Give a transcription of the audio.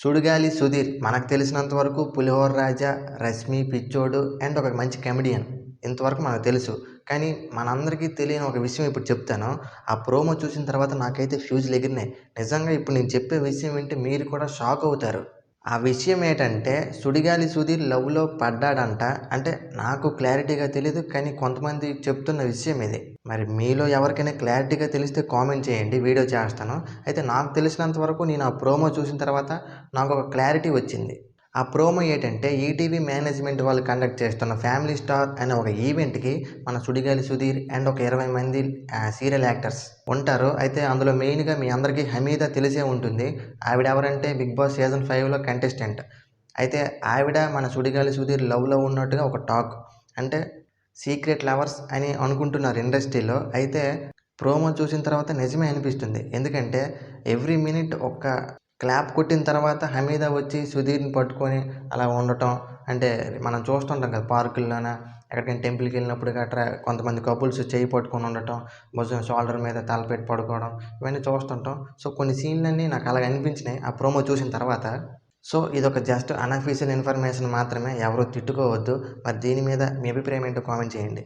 సుడిగాలి సుధీర్ మనకు తెలిసినంత వరకు పులిహోర రాజా రష్మి పిచ్చోడు అండ్ ఒక మంచి కమెడియన్ ఇంతవరకు మనకు తెలుసు. కానీ మనందరికీ తెలియని ఒక విషయం ఇప్పుడు చెప్తాను. ఆ ప్రోమో చూసిన తర్వాత నాకైతే ఫ్యూజ్లు ఎగిరినాయి నిజంగా ఇప్పుడు నేను చెప్పే విషయం ఏంటి మీరు కూడా షాక్ అవుతారు. ఆ విషయం ఏంటంటే సుడిగాలి సుధీర్ లవ్లో పడ్డాడంట. అంటే నాకు క్లారిటీగా తెలియదు కానీ కొంతమంది చెప్తున్న విషయం ఇది. మరి మీలో ఎవరికైనా క్లారిటీగా తెలిస్తే కామెంట్ చేయండి వీడియో చేస్తాను. అయితే నాకు తెలిసినంత వరకు నేను ఆ ప్రోమో చూసిన తర్వాత నాకు ఒక క్లారిటీ వచ్చింది. ఆ ప్రోమో ఏంటంటే ఈటీవీ మేనేజ్మెంట్ వాళ్ళు కండక్ట్ చేస్తున్న ఫ్యామిలీ స్టార్ అనే ఒక ఈవెంట్కి మన సుడిగాలి సుధీర్ అండ్ ఒక ఇరవై మంది సీరియల్ యాక్టర్స్ ఉంటారు. అయితే అందులో మెయిన్గా మీ అందరికీ హమీద తెలిసే ఉంటుంది. ఆవిడ ఎవరంటే బిగ్ బాస్ సీజన్ ఫైవ్లో కంటెస్టెంట్. అయితే ఆవిడ మన సుడిగాలి సుధీర్ లవ్లో ఉన్నట్టుగా ఒక టాక్. అంటే సీక్రెట్ లవర్స్ అని అనుకుంటున్నారు ఇండస్ట్రీలో. అయితే ప్రోమో చూసిన తర్వాత నిజమే అనిపిస్తుంది. ఎందుకంటే ఎవ్రీ మినిట్ ఒక్క క్లాప్ కొట్టిన తర్వాత హమీదా వచ్చి సుధీర్ని పట్టుకొని అలా ఉండటం. అంటే మనం చూస్తుంటాం కదా పార్కుల్లోన ఎక్కడికైనా టెంపుల్కి వెళ్ళినప్పుడు గట్రా కొంతమంది కపుల్స్ చేయి పట్టుకొని ఉండటం భుజం షోల్డర్ మీద తలపెట్టి పడుకోవడం ఇవన్నీ చూస్తుంటాం. సో కొన్ని సీన్లన్నీ నాకు అలాగ అనిపించినాయి ఆ ప్రోమో చూసిన తర్వాత. సో ఇది ఒక జస్ట్ అన్అఫీషియల్ ఇన్ఫర్మేషన్ మాత్రమే ఎవరు తిట్టుకోవద్దు. మరి దీని మీద మీ అభిప్రాయం ఏంటో కామెంట్ చేయండి.